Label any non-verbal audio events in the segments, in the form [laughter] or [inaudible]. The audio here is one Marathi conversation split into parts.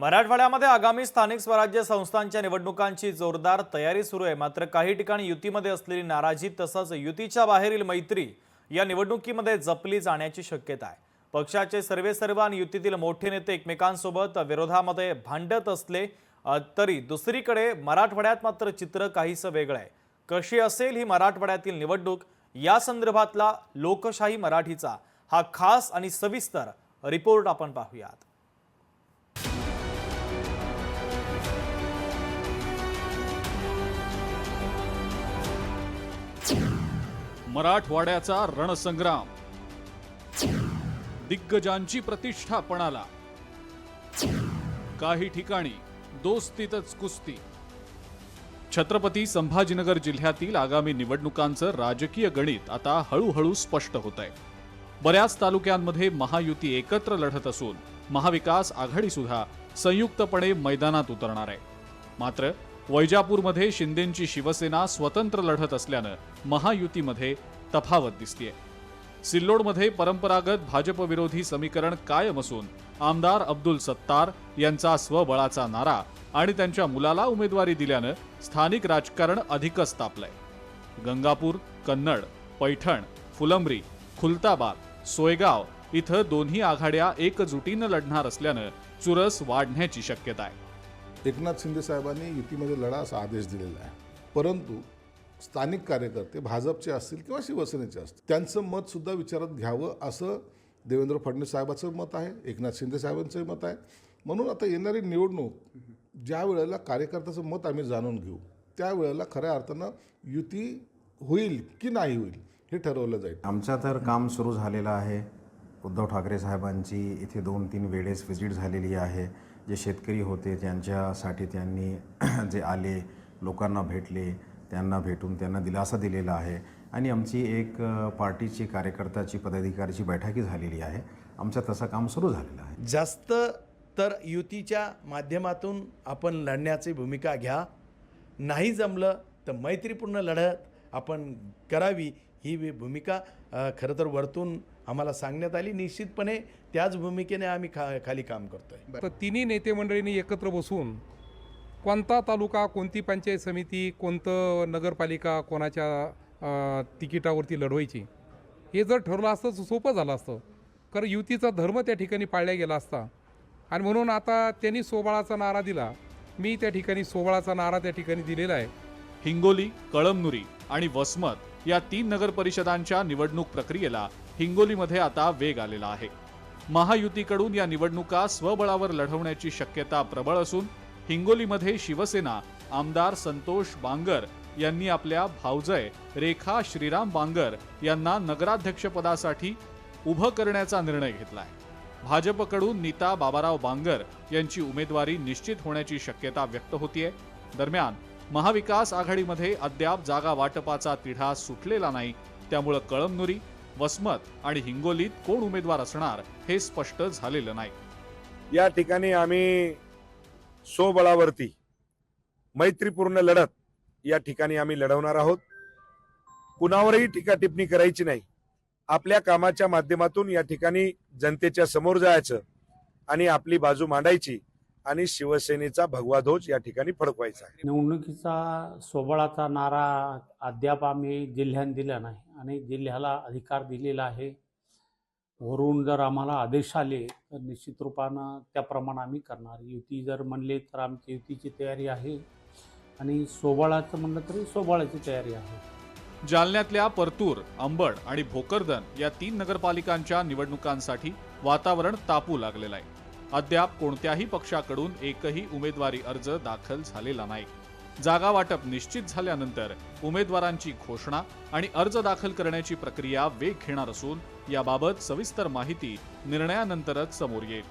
मराठवाड्यामध्ये आगामी स्थानिक स्वराज्य संस्थांच्या निवडणुकांची जोरदार तयारी सुरू आहे. मात्र काही ठिकाणी युतीमध्ये असलेली नाराजी तसंच युतीच्या बाहेरील मैत्री या निवडणुकीमध्ये जपली जाण्याची शक्यता आहे. पक्षाचे सर्वे सर्व आणि युतीतील मोठे नेते एकमेकांसोबत विरोधामध्ये भांडत असले तरी दुसरीकडे मराठवाड्यात मात्र चित्र काहीसं वेगळं आहे. कशी असेल ही मराठवाड्यातील निवडणूक? या संदर्भातला लोकशाही मराठीचा हा खास आणि सविस्तर रिपोर्ट आपण पाहूयात. मराठवाड्याचा रणसंग्राम. दिग्गजांची प्रतिष्ठा पणाला काही ठिकाणी दोस्तीतच कुस्ती. छत्रपती संभाजीनगर जिल्ह्यातील आगामी निवडणुकांचं राजकीय गणित आता हळूहळू स्पष्ट होत आहे बऱ्याच तालुक्यांमध्ये महायुती एकत्र लढत असून महाविकास आघाडी सुद्धा संयुक्तपणे मैदानात उतरणार आहे. मात्र वैजापूरमध्ये शिंदेंची शिवसेना स्वतंत्र लढत असल्यानं महायुतीमध्ये तफावत दिसतीये. सिल्लोडमध्ये परंपरागत भाजपविरोधी समीकरण कायम असून आमदार अब्दुल सत्तार यांचा स्वबळाचा नारा आणि त्यांच्या मुलाला उमेदवारी दिल्यानं स्थानिक राजकारण अधिकच तापलंय. गंगापूर कन्नड पैठण फुलंब्री खुलताबाद सोयगाव इथं दोन्ही आघाड्या एकजुटीनं लढणार असल्यानं चुरस वाढण्याची शक्यता आहे एकनाथ शिंदे साहेबांनी युतीमध्ये लढा असा आदेश दिलेला आहे. परंतु स्थानिक कार्यकर्ते भाजपचे असतील किंवा शिवसेनेचे असतील त्यांचं मतसुद्धा विचारात घ्यावं असं देवेंद्र फडणवीस साहेबाचं मत आहे एकनाथ शिंदे साहेबांचंही मत आहे. म्हणून आता येणारी निवडणूक ज्या वेळेला कार्यकर्त्याचं मत आम्ही जाणून घेऊ त्यावेळेला खऱ्या अर्थानं युती होईल की नाही होईल हे ठरवलं जाईल. आमचं तर काम सुरू झालेलं आहे. उद्धव ठाकरे साहेबांची इथे दोन तीन वेळेस व्हिजिट झालेली आहे. जे शेतकरी होते त्यांच्यासाठी त्यांनी [clears throat] जे आले लोकांना भेटले त्यांना भेटून त्यांना दिलासा दिलेला आहे. आणि आमची एक पार्टीची कार्यकर्त्याची पदाधिकाऱ्याची बैठकी झालेली आहे. आमचं तसं काम सुरू झालेलं आहे. जास्त तर युतीच्या माध्यमातून आपण लढण्याची भूमिका घ्या. नाही जमलं तर मैत्रीपूर्ण लढत आपण करावी ही भूमिका. खरं तर वरतून आम्हाला सांगण्यात आली. निश्चितपणे त्याच भूमिकेने आम्ही खा खाली काम करतोय. तर तिन्ही नेते मंडळींनी एकत्र बसून कोणता तालुका कोणती पंचायत समिती कोणतं नगरपालिका कोणाच्या तिकिटावरती लढवायची हे जर ठरलं असतं तर सोपं झालं असतं. कारण युतीचा धर्म त्या ठिकाणी पाळला गेला असता. आणि म्हणून आता त्यांनी सोबाळाचा नारा दिला. मी त्या ठिकाणी सोबाळाचा नारा त्या ठिकाणी दिलेला आहे. हिंगोली कळमनुरी आणि वसमत या तीन नगर परिषदांच्या निवडणूक प्रक्रियेला हिंगोलीमध्ये आता वेग आलेला आहे. महायुतीकडून या निवडणुका स्वबळावर लढवण्याची शक्यता प्रबळ असून हिंगोलीमध्ये शिवसेना आमदार संतोष बांगर यांनी आपल्या भावजय रेखा श्रीराम बांगर यांना नगराध्यक्षपदासाठी उभं करण्याचा निर्णय घेतला आहे भाजपकडून नीता बाबाराव बांगर यांची उमेदवारी निश्चित होण्याची शक्यता व्यक्त होतीये. दरम्यान महाविकास आघाडीमध्ये अद्याप जागा वाटपाचा तिढा सुटलेला नाही. त्यामुळं कळमनुरी वसमत आणि हिंगोलीत कोण उमेदवार असणार हे स्पष्ट झालेलं नाही. या ठिकाणी आम्ही स्वबळावरती मैत्रीपूर्ण लढत या ठिकाणी आम्ही लढवणार आहोत. कुणावरही टीका टिप्पणी करायची नाही. आपल्या कामाच्या माध्यमातून या ठिकाणी जनतेच्या समोर जायचं आणि आपली बाजू मांडायची आणि शिवसेनेचा भगवा ध्वज या ठिकाणी फडकवायचा आहे. निवडणुकीचा सोबळाचा नारा अद्याप आम्ही जिल्ह्यात दिला नाही आणि जिल्ह्याला अधिकार दिलेला आहे. वरून जर आम्हाला आदेश आले तर निश्चित रूपानं त्याप्रमाणे आम्ही करणार. युती जर म्हणले तर आमची युतीची तयारी आहे. आणि सोबळाचं म्हणलं तरी सोबळाची तयारी आहे. जालन्यातल्या परतूर अंबड आणि भोकरदन या तीन नगरपालिकांच्या निवडणुकांसाठी वातावरण तापू लागलेलं आहे. अद्याप कोणत्याही पक्षाकडून एकही उमेदवारी अर्ज दाखल झालेला नाही. जागा वाटप निश्चित झाल्यानंतर उमेदवारांची घोषणा आणि अर्ज दाखल करण्याची प्रक्रिया वेग घेणार असून याबाबत सविस्तर माहिती निर्णयानंतरच समोर येईल.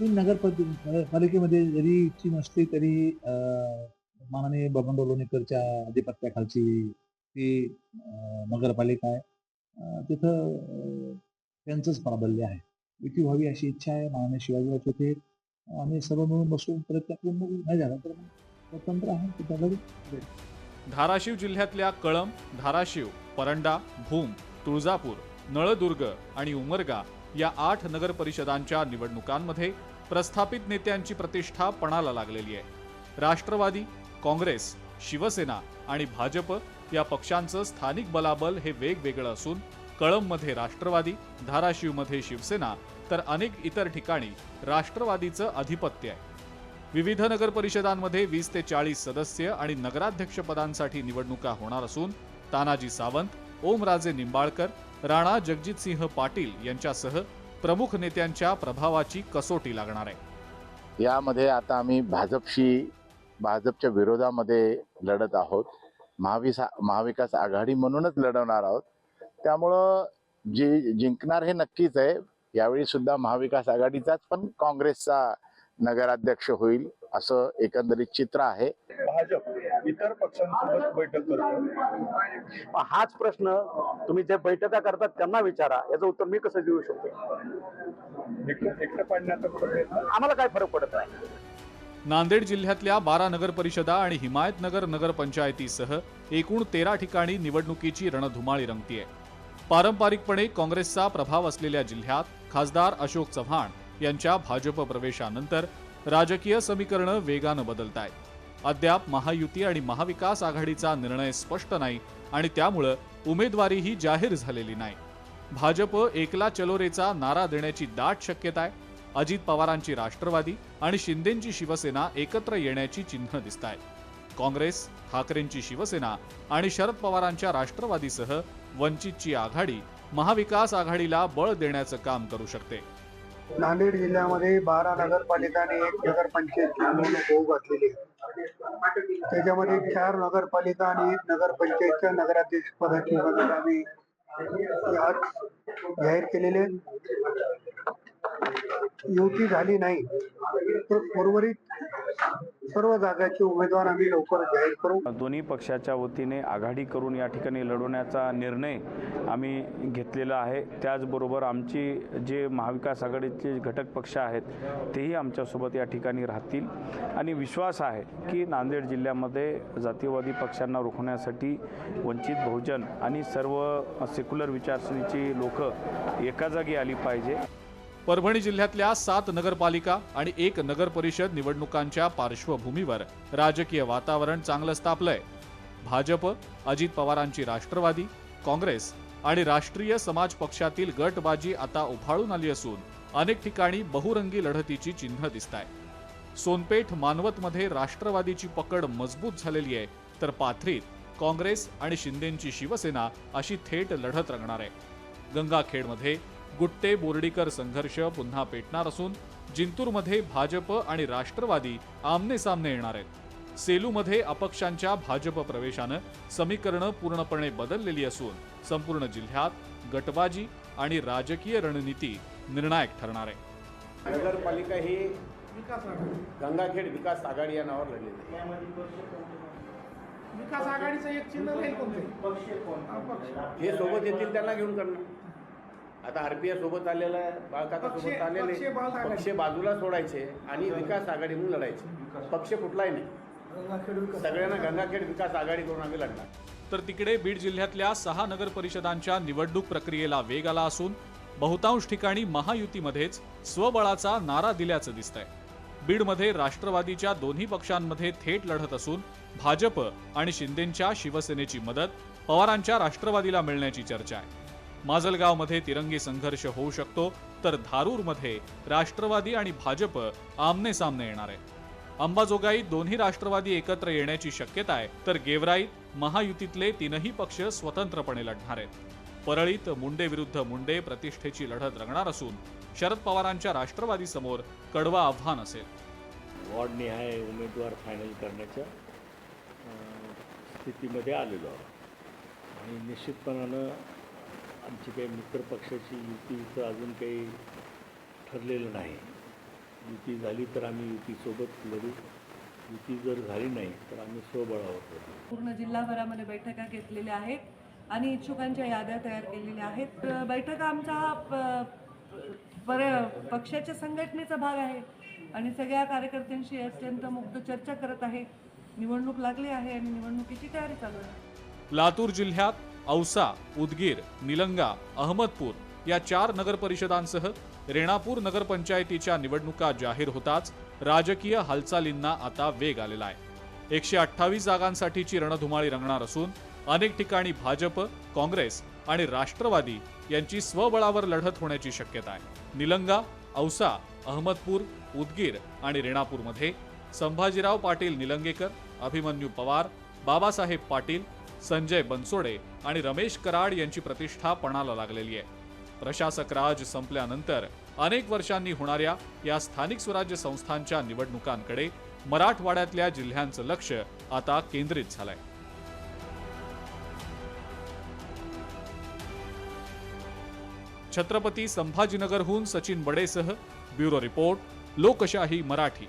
तीन नगरपालिके नगरपालिकेमध्ये जरी इच्छी नसली तरी अं, माननीय बबनराव लोणीकरच्या अधिपत्याखालची ती नगरपालिका आहे. तिथं त्यांचंच प्राबल्य आहे. युती व्हावी अशी इच्छा आहे. माननीय शिवाजीराव होते. आम्ही सर्व मिळून बसून प्रयत्न मग नाही झाला तर मग स्वतंत्र आहे. तिथं लढू धाराशिव जिल्ह्यातल्या कळम धाराशिव परंडा भूम तुळजापूर नळदुर्ग आणि उमरगा या आठ नगर परिषदांच्या निवडणुकांमध्ये प्रस्थापित नेत्यांची प्रतिष्ठा पणाला लागलेली आहे. राष्ट्रवादी काँग्रेस शिवसेना आणि भाजप या पक्षांचं स्थानिक बलाबल हे वेगवेगळं असून कळंबमध्ये राष्ट्रवादी धाराशिवमध्ये शिवसेना तर अनेक इतर ठिकाणी राष्ट्रवादीचं आधिपत्य आहे. विविध नगर परिषदांमध्ये वीस ते चाळीस सदस्य आणि नगराध्यक्षपदांसाठी निवडणुका होणार असून तानाजी सावंत ओमराजे निंबाळकर राणा जगजितसिंह पाटील यांच्यासह प्रमुख नेत्यांच्या प्रभावाची कसोटी लागणार आहे. यामध्ये आता आम्ही भाजपशी भाजपच्या विरोधामध्ये लढत आहोत. महाविसा महाविकास आघाडी म्हणूनच लढवणार आहोत. त्यामुळं जी जिंकणार हे नक्कीच आहे. यावेळी सुद्धा महाविकास आघाडीचाच पण काँग्रेसचा नगराध्यक्ष होईल असं एकंदरीत चित्र आहे. भाजप इतर पक्षांसोबत बैठक करतो. हाच प्रश्न तुम्ही जे बैठका करतात त्यांना विचारा. याचं उत्तर मी कसं देऊ शकतो? एकटं पाडण्याचा प्रयत्न आम्हाला काय फरक पडत नाही. नांदेड जिल्ह्यातल्या बारा नगर परिषदा आणि हिमायतनगर नगरपंचायतीसह एकूण तेरा ठिकाणी निवडणुकीची रणधुमाळी रंगतीये. पारंपरिकपणे काँग्रेसचा प्रभाव असलेल्या जिल्ह्यात खासदार अशोक चव्हाण यांच्या भाजप प्रवेशानंतर राजकीय समीकरणं वेगानं बदलत आहेत अद्याप महायुती आणि महाविकास आघाडीचा निर्णय स्पष्ट नाही आणि त्यामुळं उमेदवारीही जाहीर झालेली नाही. भाजप एकला चलोरेचा नारा देण्याची दाट शक्यता आहे अजित पवारांची राष्ट्रवादी आणि शिंदेंची शिवसेना एकत्र येण्याची चिन्ह दिसत आहेत काँग्रेस ठाकरेंची शिवसेना आणि शरद पवारांच्या राष्ट्रवादीसह वंचितची आघाडी महाविकास आघाडीला बळ देण्याचं काम करू शकते. नांदेड जिल्ह्यामध्ये बारा नगरपालिका आणि एक नगरपंचायत होऊ घातलेली आहे. त्याच्यामध्ये चार नगरपालिका आणि एक नगरपंचायतच्या नगराध्यक्ष पदाची आम्ही आज जाहीर केलेले युती झाली नाही तर उर्वरित सर्व जागाचे उमेदवार आम्ही लवकर जाहीर करू. दोन्ही पक्षाच्या वतीने आघाडी करून या ठिकाणी लढवण्याचा निर्णय आम्ही घेतलेला आहे. त्याचबरोबर आमची जे महाविकास आघाडीचे घटक पक्ष आहेत तेही आमच्यासोबत या ठिकाणी राहतील. आणि विश्वास आहे की नांदेड जिल्ह्यामध्ये जातीयवादी पक्षांना रोखण्यासाठी वंचित बहुजन आणि सर्व सेक्युलर विचारसरणीची लोकं एका जागी आली पाहिजे. परभणी जिल्ह्यातल्या सात नगरपालिका आणि एक नगर परिषद निवडणुकांच्या पार्श्वभूमीवर राजकीय वातावरण चांगलंच तापलंय भाजप अजित पवारांची राष्ट्रवादी काँग्रेस आणि राष्ट्रीय समाज पक्षातील गटबाजी आता उफाळून आली असून अनेक ठिकाणी बहुरंगी लढतीची चिन्ह दिसत आहे सोनपेठ मानवतमध्ये राष्ट्रवादीची पकड मजबूत झालेली आहे तर पाथरीत काँग्रेस आणि शिंदेंची शिवसेना अशी थेट लढत रंगणार आहे. गंगाखेडमध्ये गुट्टे बोर्डीकर संघर्ष पुन्हा पेटणार असून जिंतूरमध्ये भाजप आणि राष्ट्रवादी आमने सामने येणार आहेत. सेलूमध्ये अपक्षांच्या भाजप प्रवेशानं समीकरणं पूर्णपणे बदललेली असून संपूर्ण जिल्ह्यात गटबाजी आणि राजकीय रणनीती निर्णायक ठरणार आहे. नगरपालिका ही गंगाखेड विकास आघाडी या नावावर लढलेली आहे. विकास आघाडीचं एक चिन्ह राहील कोणते? जे सोबत येतील त्यांना घेऊन करणार. आता आरपीआय सोबत आलेलं आहे बाळकाका पक्ष- सोबत आलेले. पक्ष बाजूला सोडायचे आणि विकास आघाडी म्हणून लढायचे. पक्ष कुठलाही नाही. सगळ्यांना गंगाखेड विकास आघाडी करून आम्ही लढणार. तर तिकडे बीड जिल्ह्यातल्या सहा नगर परिषदांच्या निवडणूक प्रक्रियेला वेग आला असून बहुतांश ठिकाणी महायुतीमध्येच स्वबळाचा नारा दिल्याचं दिसतंय. बीडमध्ये राष्ट्रवादीच्या दोन्ही पक्षांमध्ये थेट लढत असून भाजप आणि शिंदेंच्या शिवसेनेची मदत पवारांच्या राष्ट्रवादीला मिळण्याची चर्चा आहे. माजलगावमध्ये तिरंगी संघर्ष होऊ शकतो तर धारूरमध्ये राष्ट्रवादी आणि भाजप आमने सामने येणार आहे अंबाजोगाईत दोन्ही राष्ट्रवादी एकत्र येण्याची शक्यता आहे तर गेवराईत महायुतीतले तीनही पक्ष स्वतंत्रपणे लढणार आहेत. परळीत मुंडे विरुद्ध मुंडे प्रतिष्ठेची लढत रंगणार असून शरद पवारांच्या राष्ट्रवादी समोर कडवा आव्हान असेल. वॉर्डनिहाय उमेदवार फायनल करण्याच्या स्थितीमध्ये आलेलो आणि निश्चितपणानं आमची काही मित्रपक्षाची युतीचं अजून काही ठरलेलं नाही. युती झाली तर आम्ही युतीसोबत लढू. युती जर झाली नाही तर आम्ही स्वबळावर पूर्ण जिल्हाभरामध्ये बैठका घेतलेल्या आहेत आणि इच्छुकांच्या याद्या तयार केलेल्या आहेत. बैठका आमचा हा प- पर पक्षाच्या संघटनेचा भाग आहे आणि सगळ्या कार्यकर्त्यांशी अत्यंत मुक्त चर्चा करत आहे. निवडणूक लागली आहे आणि निवडणुकीची तयारी चालू आहे. लातूर जिल्ह्यात औसा उदगीर निलंगा अहमदपूर या चार नगरपरिषदांसह रेणापूर नगरपंचायतीच्या निवडणुका जाहीर होताच राजकीय हालचालींना आता वेग आलेला आहे. एकशे अठ्ठावीस जागांसाठीची रणधुमाळी रंगणार असून अनेक ठिकाणी भाजप काँग्रेस आणि राष्ट्रवादी यांची स्वबळावर लढत होण्याची शक्यता आहे. निलंगा औसा अहमदपूर उदगीर आणि रेणापूरमध्ये संभाजीराव पाटील निलंगेकर अभिमन्यू पवार बाबासाहेब पाटील संजय बनसोडे आणि रमेश कराड यांची प्रतिष्ठा पणाला लागलेली आहे. प्रशासक राज संपल्यानंतर अनेक वर्षांनी होणाऱ्या या स्थानिक स्वराज्य संस्थांच्या निवडणुकांकडे मराठवाड्यातल्या जिल्ह्यांचं लक्ष आता केंद्रित झालंय. छत्रपती संभाजीनगरहून सचिन बडेसह ब्युरो रिपोर्ट लोकशाही मराठी.